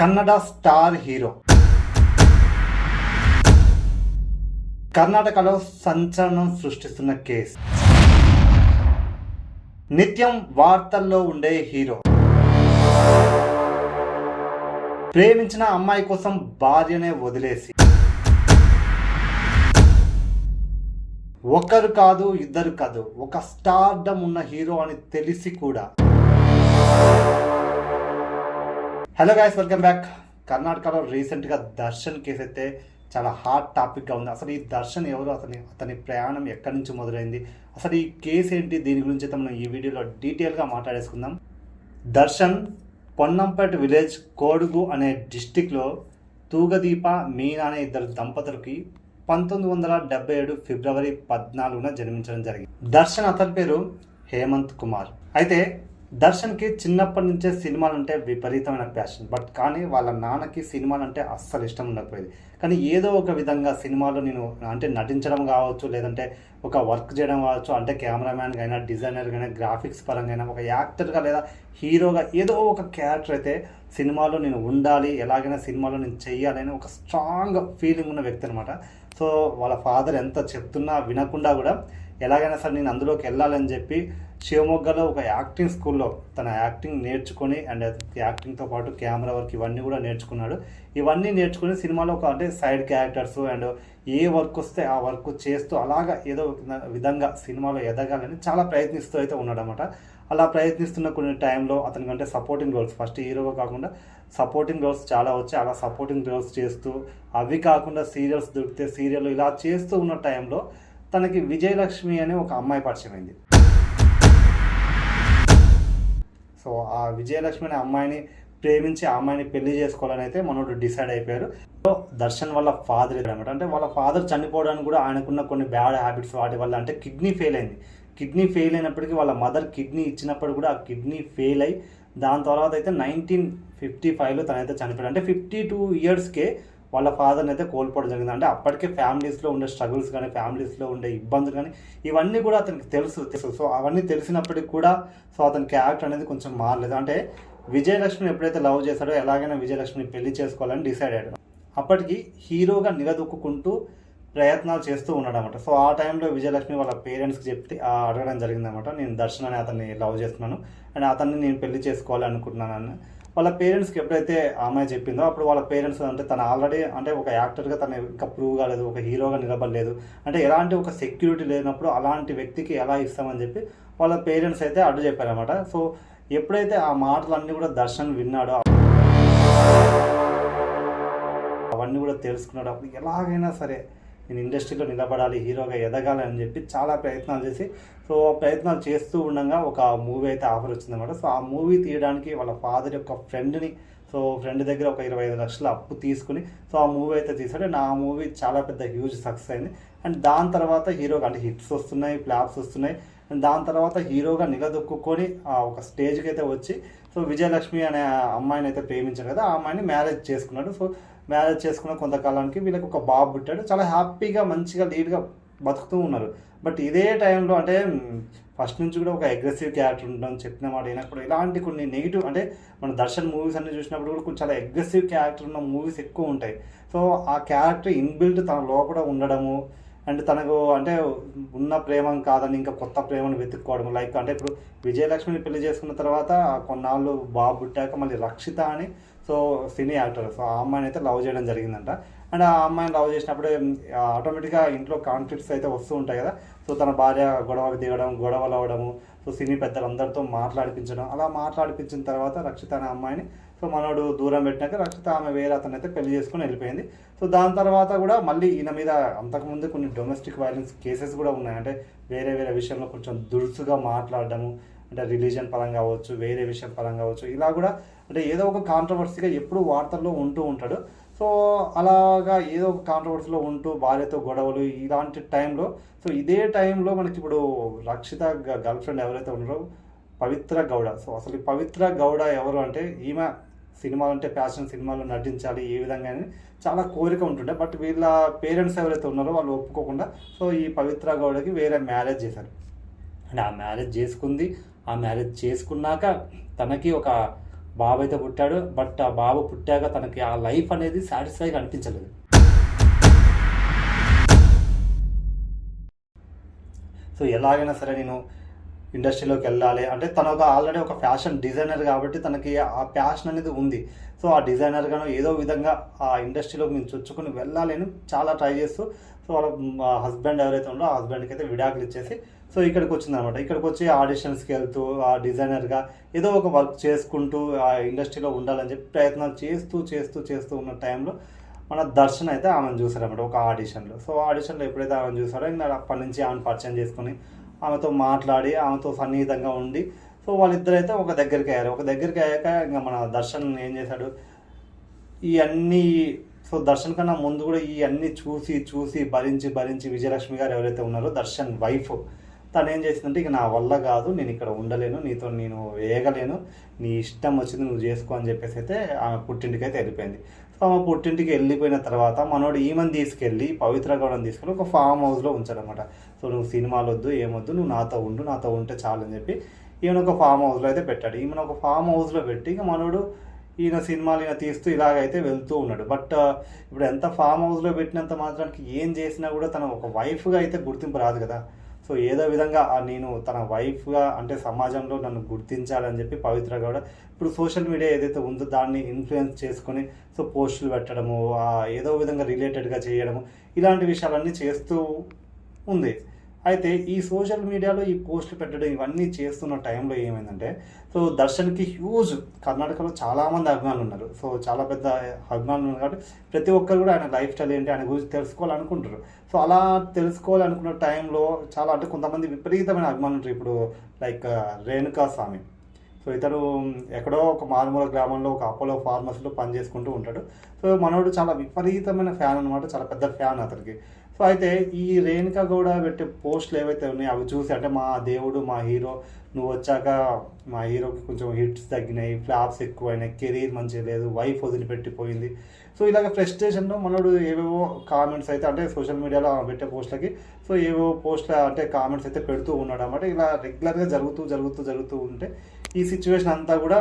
Kannada star hero. కర్ణాటకలో సంచలనం సృష్టిస్తున్న case. నిత్యం వార్తల్లో ఉండే హీరో. ప్రేమించిన అమ్మాయి కోసం భార్యనే వదిలేసి. ఒకరు కాదు ఇద్దరు కాదు ఒక స్టార్డమ్ ఉన్న హీరో అని తెలిసి కూడా. హలో గాయస్ వెల్కమ్ బ్యాక్ కర్ణాటకలో రీసెంట్గా దర్శన్ కేసు అయితే చాలా హాట్ టాపిక్గా ఉంది. అసలు ఈ దర్శన్ ఎవరు? అతని అతని ప్రయాణం ఎక్కడి నుంచి మొదలైంది? అసలు ఈ కేసు ఏంటి? దీని గురించి అయితే మనం ఈ వీడియోలో డీటెయిల్గా మాట్లాడేసుకుందాం. దర్శన్ పొన్నంపేట విలేజ్ కోడుగు అనే డిస్టిక్లో తూగదీప మీనా అనే ఇద్దరు దంపతులకి పంతొమ్మిది వందల డెబ్బై ఏడు ఫిబ్రవరి పద్నాలుగున జన్మించడం జరిగింది. దర్శన్ అతని పేరు హేమంత్ కుమార్. అయితే దర్శన్కి చిన్నప్పటి నుంచే సినిమాలంటే విపరీతమైన ప్యాషన్ బట్ కానీ వాళ్ళ నాన్నకి సినిమాలు అంటే అస్సలు ఇష్టం ఉండకపోయేది. కానీ ఏదో ఒక విధంగా సినిమాలో నేను అంటే నటించడం కావచ్చు లేదంటే ఒక వర్క్ చేయడం కావచ్చు అంటే కెమెరామ్యాన్గా అయినా డిజైనర్గా అయినా గ్రాఫిక్స్ పరంగా అయినా ఒక యాక్టర్గా లేదా హీరోగా ఏదో ఒక క్యారెక్టర్ అయితే సినిమాలో నేను ఉండాలి ఎలాగైనా సినిమాలో నేను చెయ్యాలి అని ఒక స్ట్రాంగ్ ఫీలింగ్ ఉన్న వ్యక్తి అనమాట సో వాళ్ళ ఫాదర్ ఎంత చెప్తున్నా వినకుండా కూడా ఎలాగైనా సరే నేను అందులోకి వెళ్ళాలని చెప్పి శివమొగ్గలో ఒక యాక్టింగ్ స్కూల్లో తన యాక్టింగ్ నేర్చుకొని అండ్ యాక్టింగ్తో పాటు కెమెరా వర్క్ ఇవన్నీ కూడా నేర్చుకున్నాడు. ఇవన్నీ నేర్చుకుని సినిమాలో ఒక అంటే side characters and a work వస్తే ఆ వర్క్ చేస్తూ అలాగా ఏదో విధంగా సినిమాలో ఎదగాలని చాలా ప్రయత్నిస్తూ అయితే ఉన్నాడనమాట అలా ప్రయత్నిస్తున్న కొన్ని టైంలో అతని కంటే సపోర్టింగ్ రోల్స్ ఫస్ట్ హీరోగా కాకుండా సపోర్టింగ్ రోల్స్ చాలా వచ్చాయి. అలా సపోర్టింగ్ రోల్స్ చేస్తూ అవి కాకుండా సీరియల్స్ దొరికితే సీరియల్ ఇలా చేస్తూ ఉన్న టైంలో తనకి విజయలక్ష్మి అనే ఒక అమ్మాయి పరిచయం అయింది. సో ఆ విజయలక్ష్మి అనే అమ్మాయిని ప్రేమించి ఆ అమ్మాయిని పెళ్ళి చేసుకోవాలని అయితే మనోడు డిసైడ్ అయిపోయారు. సో దర్శన్ వాళ్ళ ఫాదర్ అనమాట అంటే వాళ్ళ ఫాదర్ చనిపోవడానికి కూడా ఆయనకున్న కొన్ని బ్యాడ్ హ్యాబిట్స్ వాటి వల్ల అంటే కిడ్నీ ఫెయిల్ అయింది. కిడ్నీ ఫెయిల్ అయినప్పటికీ వాళ్ళ మదర్ కిడ్నీ ఇచ్చినప్పుడు కూడా ఆ కిడ్నీ ఫెయిల్ అయి దాని తర్వాత అయితే నైన్టీన్ ఫిఫ్టీ ఫైవ్లో తనైతే చనిపోయాడు. అంటే ఫిఫ్టీ టూ ఇయర్స్కే వాళ్ళ ఫాదర్ని అయితే కోల్పోవడం జరిగింది. అంటే అప్పటికే ఫ్యామిలీస్లో ఉండే స్ట్రగుల్స్ కానీ ఫ్యామిలీస్లో ఉండే ఇబ్బందులు కానీ ఇవన్నీ కూడా అతనికి తెలుసు తెలుసు. సో అవన్నీ తెలిసినప్పటికి కూడా సో అతని క్యారెక్టర్ అనేది కొంచెం మారలేదు. అంటే విజయలక్ష్మిని ఎప్పుడైతే లవ్ చేశాడో ఎలాగైనా విజయలక్ష్మిని పెళ్ళి చేసుకోవాలని డిసైడ్ అయ్యాడు. అప్పటికి హీరోగా నిలదొక్కుంటూ ప్రయత్నాలు చేస్తూ ఉన్నాడు అనమాట సో ఆ టైంలో విజయలక్ష్మి వాళ్ళ పేరెంట్స్కి చెప్తే అడగడం జరిగిందనమాట నేను దర్శన్ అని అతన్ని లవ్ చేస్తున్నాను. అండ్ అతన్ని నేను పెళ్ళి చేసుకోవాలి అనుకుంటున్నాను వాళ్ళ పేరెంట్స్కి ఎప్పుడైతే ఆ అమ్మాయి చెప్పిందో అప్పుడు వాళ్ళ పేరెంట్స్ అంటే తను ఆల్రెడీ అంటే ఒక యాక్టర్గా తను ఇంకా ప్రూవ్ కాలేదు ఒక హీరోగా నిలబడలేదు. అంటే ఎలాంటి ఒక సెక్యూరిటీ లేనప్పుడు అలాంటి వ్యక్తికి ఎలా ఇస్తామని చెప్పి వాళ్ళ పేరెంట్స్ అయితే అడ్డు చెప్పారనమాట సో ఎప్పుడైతే ఆ మాటలన్నీ కూడా దర్శన్ విన్నాడో అవన్నీ కూడా తెలుసుకున్నాడు అప్పుడు ఎలాగైనా సరే నేను ఇండస్ట్రీలో నిలబడాలి హీరోగా ఎదగాలి అని చెప్పి చాలా ప్రయత్నాలు చేసి సో ప్రయత్నాలు చేస్తూ ఉండగా ఒక మూవీ అయితే ఆఫర్ వచ్చిందన్నమాట. సో ఆ మూవీ తీయడానికి వాళ్ళ ఫాదర్ యొక్క ఫ్రెండ్ని సో ఫ్రెండ్ దగ్గర ఒక ఇరవై ఐదు లక్షల అప్పు తీసుకుని సో ఆ మూవీ అయితే తీసాడు అండ్ ఆ మూవీ చాలా పెద్ద హ్యూజ్ సక్సెస్ అయింది. అండ్ దాని తర్వాత హీరోగా అంటే హిట్స్ వస్తున్నాయి ఫ్లాప్స్ వస్తున్నాయి. అండ్ దాని తర్వాత హీరోగా నిలదొక్కుని ఆ ఒక స్టేజ్కి అయితే వచ్చి సో విజయలక్ష్మి అనే అమ్మాయిని అయితే ప్రేమించాడు కదా ఆ అమ్మాయిని మ్యారేజ్ చేసుకున్నాడు. సో మ్యారేజ్ చేసుకున్న కొంతకాలానికి వీళ్ళకి ఒక బాబు పుట్టాడు. చాలా హ్యాపీగా మంచిగా లీడ్గా బతుకుతూ ఉన్నారు. బట్ ఇదే టైంలో అంటే ఫస్ట్ నుంచి కూడా ఒక అగ్రెసివ్ క్యారెక్టర్ ఉండడం చెప్పిన మాట అయినప్పుడు ఇలాంటి కొన్ని నెగిటివ్ అంటే మన దర్శన్ మూవీస్ అన్ని చూసినప్పుడు కూడా కొంచెం చాలా అగ్రెసివ్ క్యారెక్టర్ ఉన్న మూవీస్ ఎక్కువ ఉంటాయి. సో ఆ క్యారెక్టర్ ఇన్బిల్ట్ తన లోపల ఉండడము అండ్ తనకు అంటే ఉన్న ప్రేమ కాదని ఇంకా కొత్త ప్రేమను వెతుక్కోవడం లైక్ అంటే ఇప్పుడు విజయలక్ష్మిని పెళ్ళి చేసుకున్న తర్వాత కొన్నాళ్ళు బాబు పుట్టాక మళ్ళీ రక్షిత అని సో సినీ యాక్టర్ సో ఆ అమ్మాయిని అయితే లవ్ చేయడం జరిగిందంట. అండ్ ఆ అమ్మాయిని లవ్ చేసినప్పుడు ఆటోమేటిక్గా ఇంట్లో కాన్ఫ్లిక్ట్స్ అయితే వస్తూ ఉంటాయి కదా సో తన భార్య గొడవకు దిగడం గొడవలు అవ్వడము సో సినీ పెద్దలందరితో మాట్లాడిపించడం అలా మాట్లాడిపించిన తర్వాత రక్షిత అనే అమ్మాయిని సో మనోడు దూరం పెట్టినాక రక్షిత ఆమె వేరే అతను అయితే పెళ్ళి చేసుకుని వెళ్ళిపోయింది. సో దాని తర్వాత కూడా మళ్ళీ ఈయన మీద అంతకుముందు కొన్ని డొమెస్టిక్ వైలెన్స్ కేసెస్ కూడా ఉన్నాయి. అంటే వేరే వేరే విషయంలో కొంచెం దురుసుగా మాట్లాడడము అంటే రిలీజన్ పరంగా అవ్వచ్చు వేరే విషయం పరంగా అవ్వచ్చు ఇలా కూడా అంటే ఏదో ఒక కాంట్రవర్సీగా ఎప్పుడు వార్తల్లో ఉంటూ ఉంటాడు. సో అలాగా ఏదో ఒక కాంట్రవర్సీలో ఉంటూ భార్యతో గొడవలు ఇలాంటి టైంలో సో ఇదే టైంలో మనకి ఇప్పుడు రక్షిత గర్ల్ ఫ్రెండ్ ఎవరైతే ఉన్నారో పవిత్ర గౌడ. సో అసలు ఈ పవిత్ర గౌడ ఎవరు అంటే ఈమె సినిమాలు అంటే ప్యాషన్ సినిమాలు నటించాలి ఏ విధంగా అని చాలా కోరిక ఉంటుండే. బట్ వీళ్ళ పేరెంట్స్ ఎవరైతే ఉన్నారో వాళ్ళు ఒప్పుకోకుండా సో ఈ పవిత్ర గౌడకి వేరే మ్యారేజ్ చేశారు. అండ్ ఆ మ్యారేజ్ చేసుకుంది. ఆ మ్యారేజ్ చేసుకున్నాక తనకి ఒక బాబు అయితే పుట్టాడు. బట్ ఆ బాబు పుట్టాక తనకి ఆ లైఫ్ అనేది సాటిస్ఫైగా అనిపించలేదు. సో ఎలాగైనా సరే నేను ఇండస్ట్రీలోకి వెళ్ళాలి. అంటే తన ఒక ఆల్రెడీ ఒక ఫ్యాషన్ డిజైనర్ కాబట్టి తనకి ఆ ప్యాషన్ అనేది ఉంది. సో ఆ డిజైనర్గాను ఏదో విధంగా ఆ ఇండస్ట్రీలోకి నేను చొచ్చుకుని వెళ్ళాలి అని చాలా ట్రై చేస్తూ సో వాళ్ళ హస్బెండ్ ఎవరైతే ఉందో ఆ హస్బెండ్కి అయితే విడాకులు ఇచ్చేసి సో ఇక్కడికి వచ్చిందనమాట ఇక్కడికి వచ్చి ఆడిషన్స్కి వెళ్తూ ఆ డిజైనర్గా ఏదో ఒక వర్క్ చేసుకుంటూ ఆ ఇండస్ట్రీలో ఉండాలని చెప్పి ప్రయత్నాలు చేస్తూ చేస్తూ చేస్తూ ఉన్న టైంలో మన దర్శన్ అయితే ఆమెను చూసారన్నమాట ఒక ఆడిషన్లో. సో ఆడిషన్లో ఎప్పుడైతే ఆమెను చూసారో ఇంకా అప్పటి నుంచి ఆమెను పరిచయం చేసుకుని ఆమెతో మాట్లాడి ఆమెతో సన్నిహితంగా ఉండి సో వాళ్ళిద్దరైతే ఒక దగ్గరికి అయ్యారు. ఒక దగ్గరికి అయ్యాక ఇంకా మన దర్శన్ ఏం చేశాడు? ఈ అన్ని సో దర్శన్ కన్నా ముందు కూడా ఈ అన్ని చూసి చూసి భరించి భరించి విజయలక్ష్మి గారు ఎవరైతే ఉన్నారో దర్శన్ వైఫ్ తను ఏం చేసిందంటే ఇక నా వల్ల కాదు నేను ఇక్కడ ఉండలేను నీతో నేను వేయగలేను నీ ఇష్టం వచ్చింది నువ్వు చేసుకో అని చెప్పేసి అయితే ఆమె పుట్టింటికి అయితే వెళ్ళిపోయింది. సో ఆమె పుట్టింటికి వెళ్ళిపోయిన తర్వాత మనోడు ఈమెను తీసుకెళ్ళి పవిత్ర గౌడని తీసుకెళ్ళి ఒక ఫామ్ హౌస్లో ఉంచాడనమాట. సో నువ్వు సినిమాలు వద్దు ఏమొద్దు నువ్వు నాతో ఉండు నాతో ఉంటే చాలు అని చెప్పి ఈయన ఒక ఫామ్ హౌస్లో అయితే పెట్టాడు. ఈమెను ఒక ఫామ్ హౌస్లో పెట్టి ఇక మనోడు ఈయన సినిమాలు ఈయన తీస్తూ ఇలాగైతే వెళ్తూ ఉన్నాడు. బట్ ఇప్పుడు ఎంత ఫామ్ హౌస్లో పెట్టినంత మాత్రానికి ఏం చేసినా కూడా తన ఒక వైఫ్గా అయితే గుర్తింపు రాదు కదా. సో ఏదో విధంగా నేను తన వైఫ్గా అంటే సమాజంలో నన్ను గుర్తించాలని చెప్పి పవిత్ర గౌడ ఇప్పుడు సోషల్ మీడియా ఏదైతే ఉందో దాన్ని ఇన్ఫ్లుయెన్స్ చేసుకొని సో పోస్టులు పెట్టడము ఏదో విధంగా రిలేటెడ్గా చేయడము ఇలాంటి విషయాలన్నీ చేస్తూ ఉంది. అయితే ఈ సోషల్ మీడియాలో ఈ పోస్టులు పెట్టడం ఇవన్నీ చేస్తున్న టైంలో ఏమైందంటే సో దర్శన్కి హ్యూజ్ కర్ణాటకలో చాలామంది అభిమానులు ఉన్నారు. సో చాలా పెద్ద అభిమానులు ఉన్నారు కాబట్టి ప్రతి ఒక్కరు కూడా ఆయన లైఫ్ స్టైల్ ఏంటి ఆయన గురించి తెలుసుకోవాలనుకుంటారు సో అలా తెలుసుకోవాలనుకున్న టైంలో చాలా అంటే కొంతమంది విపరీతమైన అభిమానులు ఉంటారు. ఇప్పుడు లైక్ రేణుకా స్వామి. సో ఇతడు ఎక్కడో ఒక మారుమూల గ్రామంలో ఒక అపోలో ఫార్మసీలో పనిచేసుకుంటూ ఉంటాడు. సో మనోడు చాలా విపరీతమైన ఫ్యాన్ అనమాట చాలా పెద్ద ఫ్యాన్ అతనికి. సో అయితే ఈ రేణుకా గౌడ పెట్టే పోస్టులు ఏవైతే ఉన్నాయో అవి చూసి అంటే మా దేవుడు మా హీరో నువ్వు వచ్చాక మా హీరోకి కొంచెం హిట్స్ తగ్గినాయి ఫ్లాప్స్ ఎక్కువైనాయి కెరీర్ మంచిగా లేదు వైఫ్ వదిలిపెట్టిపోయింది. సో ఇలాగ ఫ్రస్ట్రేషన్లో మనోడు ఏవేవో కామెంట్స్ అయితే అంటే సోషల్ మీడియాలో పెట్టే పోస్ట్లకి సో ఏవో పోస్ట్ అంటే కామెంట్స్ అయితే పెడుతూ ఉన్నాడు అనమాట ఇలా రెగ్యులర్గా జరుగుతూ జరుగుతూ జరుగుతూ ఉంటే ఈ సిచ్యువేషన్ అంతా కూడా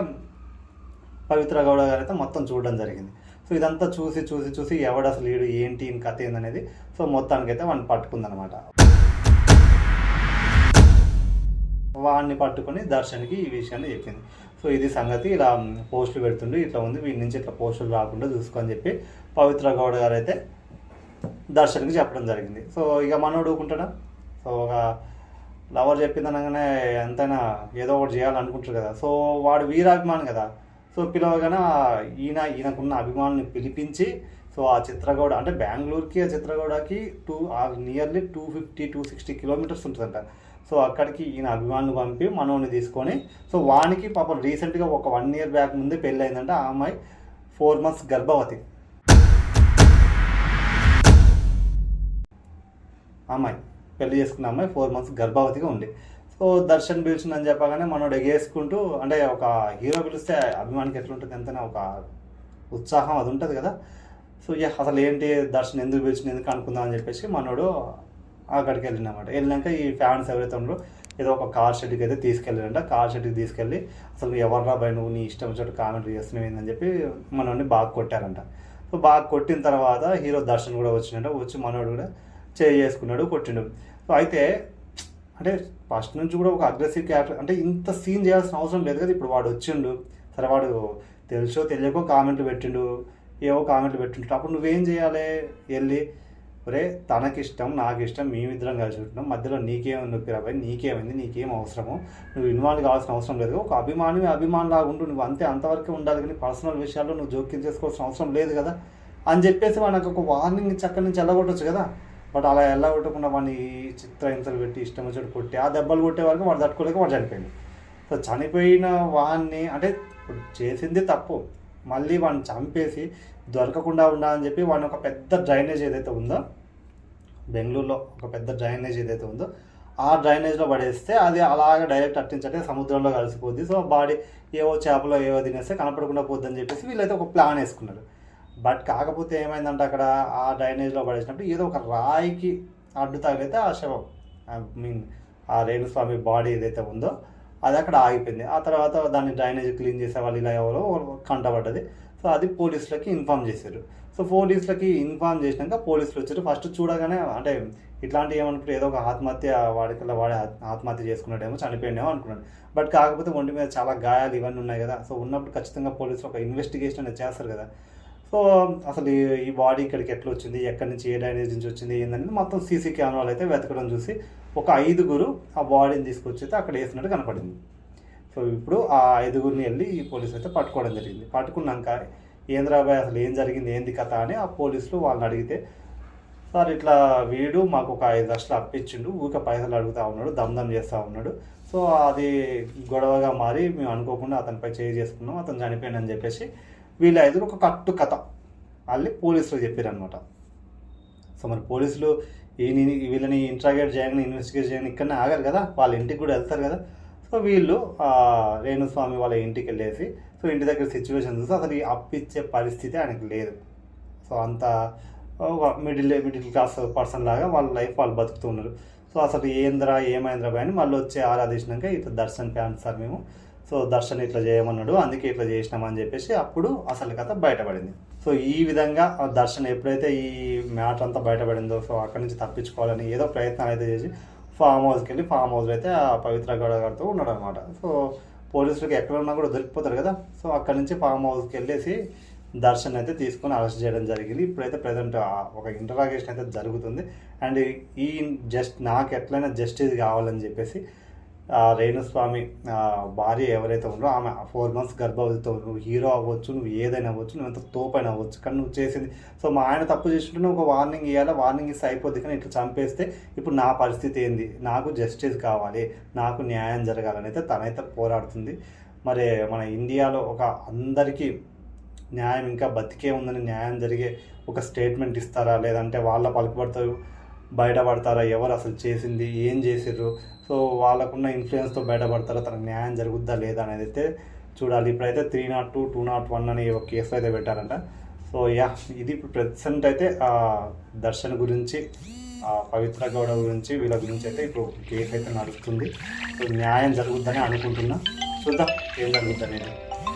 పవిత్ర గౌడ గారు అయితే మొత్తం చూడడం జరిగింది. సో ఇదంతా చూసి చూసి చూసి ఎవడు అసలు వీడు ఏంటి ఈయన కథ ఏందనేది సో మొత్తానికైతే వాడిని పట్టుకుందనమాట వాడిని పట్టుకొని దర్శన్కి ఈ విషయాన్ని చెప్పింది. సో ఇది సంగతి ఇలా పోస్టులు పెడుతుండు ఇట్లా ఉంది వీడి నుంచి ఇట్లా పోస్టులు రాకుండా చూసుకోని చెప్పి పవిత్ర గౌడ గారు అయితే దర్శన్కి చెప్పడం జరిగింది. సో ఇక మనోడు ఊరుకుంటాడా? సో ఒక లవర్ చెప్పింది అనగానే ఎంతైనా ఏదో ఒకటి చేయాలనుకుంటారు కదా. సో వాడు వీరాభిమాని కదా. సో పిలవగానే ఈయన ఈయనకున్న అభిమానుల్ని పిలిపించి సో ఆ చిత్రగౌడ అంటే బెంగళూరుకి ఆ చిత్రగౌడకి to nearly two fifty to sixty kilometers ఉంటుందంట. సో అక్కడికి ఈయన అభిమానులు పంపి మనోని తీసుకొని సో వానికి పాపం రీసెంట్గా ఒక వన్ ఇయర్ బ్యాక్ ముందే పెళ్ళి అయిందంటే ఆ అమ్మాయి ఫోర్ మంత్స్ గర్భవతి. అమ్మాయి పెళ్ళి చేసుకున్న అమ్మాయి ఫోర్ మంత్స్ గర్భవతిగా ఉంది. సో దర్శన్ పిలిచిందని చెప్పగానే మనోడు ఎగేసుకుంటూ అంటే ఒక హీరో పిలిస్తే అభిమానికి ఎట్లుంటుంది ఎంతనే ఒక ఉత్సాహం అది ఉంటుంది కదా. సో ఇక అసలు ఏంటి దర్శన్ ఎందుకు పిలిచింది ఎందుకు అనుకుందాం అని చెప్పేసి మనోడు అక్కడికి వెళ్ళినమాట వెళ్ళినాక ఈ ఫ్యాన్స్ ఎవరైతే ఉన్నారో ఏదో ఒక కార్ షెడ్కి అయితే తీసుకెళ్ళారంట. కార్ షెడ్కి తీసుకెళ్ళి అసలు ఎవర్రా బాయ్ నువ్వు నీ ఇష్టం చోట కామెంట్ చేస్తున్నావు ఏందని చెప్పి మనోడిని బాగా కొట్టారంట. సో బాగా కొట్టిన తర్వాత హీరో దర్శన్ కూడా వచ్చిందంట. వచ్చి మనోడు కూడా చే చేసుకున్నాడు కొట్టిండు. సో అయితే అంటే ఫస్ట్ నుంచి కూడా ఒక అగ్రెసివ్ క్యారెక్టర్ అంటే ఇంత సీన్ చేయాల్సిన అవసరం లేదు కదా. ఇప్పుడు వాడు వచ్చిండు. సరే వాడు తెలుసో తెలియకో కామెంట్లు పెట్టిండు. ఏవో కామెంట్లు పెట్టిండు. అప్పుడు నువ్వేం చేయాలి? వెళ్ళి ఒరే తనకిష్టం నాకు ఇష్టం మేమిద్దరం కలిసి ఉంటున్నాం మధ్యలో నీకేమైంది నొప్పిరాబాయ్ నీకేమైంది నీకేం అవసరము నువ్వు ఇన్వాల్వ్ కావాల్సిన అవసరం లేదు ఒక అభిమాని అభిమాని లాగా ఉంటూ నువ్వు అంతే అంతవరకే ఉండాలి కానీ పర్సనల్ విషయాల్లో నువ్వు జోక్యం చేసుకోవాల్సిన అవసరం లేదు కదా అని చెప్పేసి వాళ్ళకి ఒక వార్నింగ్ చక్కడి నుంచి వెళ్ళగొట్టచ్చు కదా బట్ అలా వెళ్ళగొట్టకుండా వాడిని చిత్ర హింసలు పెట్టి ఇష్టం వచ్చినట్టు కొట్టి ఆ దెబ్బలు కొట్టే వరకు వాడు తట్టుకోలేక వాడు చనిపోయింది సో చనిపోయిన వాడిని అంటే చేసింది తప్పు మళ్ళీ వాడిని చంపేసి దొరకకుండా ఉండాలని చెప్పి వాడిని ఒక పెద్ద డ్రైనేజ్ ఏదైతే ఉందో బెంగళూరులో ఒక పెద్ద డ్రైనేజ్ ఏదైతే ఉందో ఆ డ్రైనేజ్లో పడేస్తే అది అలాగే డైరెక్ట్ అట్టించటే సముద్రంలో కలిసిపోద్ది. సో బాడీ ఏవో చేపలో ఏవో తినేస్తే కనపడకుండా పోద్దని చెప్పేసి వీళ్ళైతే ఒక ప్లాన్ వేసుకున్నారు. బట్ కాకపోతే ఏమైందంటే అక్కడ ఆ డ్రైనేజ్లో పడేసినప్పుడు ఏదో ఒక రాయికి అడ్డు తగిలితే ఆ శవం ఐ మీన్ ఆ రేణుస్వామి బాడీ ఏదైతే ఉందో అది అక్కడ ఆగిపోయింది. ఆ తర్వాత దాన్ని డ్రైనేజ్ క్లీన్ చేసే వాళ్ళు ఇలా ఎవరో కంటపడ్డది సో అది పోలీసులకి ఇన్ఫామ్ చేశారు. సో పోలీసులకి ఇన్ఫామ్ చేసినాక పోలీసులు వచ్చారు. ఫస్ట్ చూడగానే అంటే ఇట్లాంటివి ఏమనుకుంటే ఏదో ఒక ఆత్మహత్య వాడికల్లా వాడే ఆత్మహత్య చేసుకున్నాడేమో చనిపోయిండేమో అనుకున్నాడు బట్ కాకపోతే ఒంటి మీద చాలా గాయాలు ఇవన్నీ ఉన్నాయి కదా. సో ఉన్నప్పుడు ఖచ్చితంగా పోలీసులు ఒక ఇన్వెస్టిగేషన్ అనేది చేస్తారు కదా. సో అసలు ఈ- బాడీ ఇక్కడికి ఎట్లా వచ్చింది ఎక్కడి నుంచి ఏ డ్రైనేజ్ నుంచి వచ్చింది ఏందనేది మొత్తం సీసీ కెమెరాలు అయితే వెతకడం చూసి ఒక ఐదుగురు ఆ బాడీని తీసుకొచ్చి అయితే అక్కడ వేసినట్టు కనపడింది. సో ఇప్పుడు ఆ ఐదుగురిని వెళ్ళి ఈ పోలీసులు అయితే పట్టుకోవడం జరిగింది. పట్టుకున్నాక ఏంద్రాబాయ్ అసలు ఏం జరిగింది ఏంది కథ అని ఆ పోలీసులు వాళ్ళని అడిగితే సార్ ఇట్లా వీడు మాకు ఒక ఐదు లక్షలు అప్పించిండు ఊరికే పైసలు అడుగుతా ఉన్నాడు దమ్దం చేస్తూ ఉన్నాడు. సో అది గొడవగా మారి మేము అనుకోకుండా అతనిపై చేయి చేసుకున్నాం అతను చనిపోయిందని చెప్పేసి వీళ్ళ ఐదుగురు ఒక కట్టు కథ. వాళ్ళని పోలీసులు చెప్పారనమాట సో మరి పోలీసులు ఈ వీళ్ళని ఇంట్రాగేట్ చేయగానే ఇన్వెస్టిగేట్ చేయని ఇక్కడనే ఆగారు కదా వాళ్ళ ఇంటికి కూడా వెళ్తారు కదా. సో వీళ్ళు రేణుస్వామి వాళ్ళ ఇంటికి వెళ్ళేసి సో ఇంటి దగ్గర సిచ్యువేషన్ చూస్తే అసలు అప్పిచ్చే పరిస్థితి ఆయనకి లేదు. సో అంత ఒక మిడిల్ మిడిల్ క్లాస్ పర్సన్ లాగా వాళ్ళ లైఫ్ వాళ్ళు బతుకుతూ ఉన్నారు. సో అసలు ఏంద్రా ఏమైందిరా భయ అని మళ్ళీ వచ్చి ఆరాధించినాక ఇట్లా దర్శన్ ఫ్యాన్ సార్ మేము సో దర్శన్ ఇట్లా చేయమన్నాడు అందుకే ఇట్లా చేసినామని చెప్పేసి అప్పుడు అసలు కథ బయటపడింది. సో ఈ విధంగా ఆ దర్శన్ ఎప్పుడైతే ఈ మ్యాటర్ అంతా బయటపడిందో సో అక్కడి నుంచి తప్పించుకోవాలని ఏదో ప్రయత్నాలు అయితే చేసి ఫామ్ హౌస్కి వెళ్ళి ఫామ్ హౌస్లో అయితే ఆ పవిత్ర గౌడ గారితో ఉన్నాడు అనమాట సో పోలీసులకు ఎక్కడ ఉన్నా కూడా దొరికిపోతారు కదా. సో అక్కడి నుంచి ఫామ్ హౌస్కి వెళ్ళేసి దర్శన్ అయితే తీసుకొని అరెస్ట్ చేయడం జరిగింది. ఇప్పుడైతే ప్రజెంట్ ఒక ఇంటరాగేషన్ అయితే జరుగుతుంది. అండ్ ఈ జస్ట్ నాకు ఎట్లయినా జస్టిస్ కావాలని చెప్పేసి రేణుస్వామి భార్య ఎవరైతే ఉన్నారో ఆమె ఫోర్ మంత్స్ గర్భవతితో నువ్వు హీరో అవ్వచ్చు నువ్వు ఏదైనా అవ్వచ్చు నువ్వు ఎంత తోపైన అవ్వచ్చు కానీ నువ్వు చేసింది. సో మా ఆయన తప్పు చేస్తుంటే ఒక వార్నింగ్ ఇవ్వాలి వార్నింగ్ ఇస్తే అయిపోద్ది కానీ ఇట్లా చంపేస్తే ఇప్పుడు నా పరిస్థితి ఏంది? నాకు జస్టిస్ కావాలి నాకు న్యాయం జరగాలని అయితే తనైతే పోరాడుతుంది. మరి మన ఇండియాలో ఒక అందరికీ న్యాయం ఇంకా బతికే ఉందని న్యాయం జరిగే ఒక స్టేట్మెంట్ ఇస్తారా? లేదంటే వాళ్ళ పలుకుబడతారు బయటపడతారా? ఎవరు అసలు చేసింది? ఏం చేసిర్రు? సో వాళ్ళకున్న ఇన్ఫ్లుయెన్స్తో బయటపడతారా? తనకు న్యాయం జరుగుద్దా లేదా అనేది అయితే చూడాలి. ఇప్పుడైతే three nought two two nought one అనే ఒక కేసు అయితే పెట్టారంట. సో యా ఇది ఇప్పుడు ప్రెసెంట్ అయితే దర్శన్ గురించి ఆ పవిత్ర గౌడ గురించి వీళ్ళ గురించి అయితే ఇప్పుడు కేసు అయితే నడుస్తుంది. సో న్యాయం జరుగుద్దని అనుకుంటున్నా. చూద్దాం ఏం జరుగుద్ది అనేది.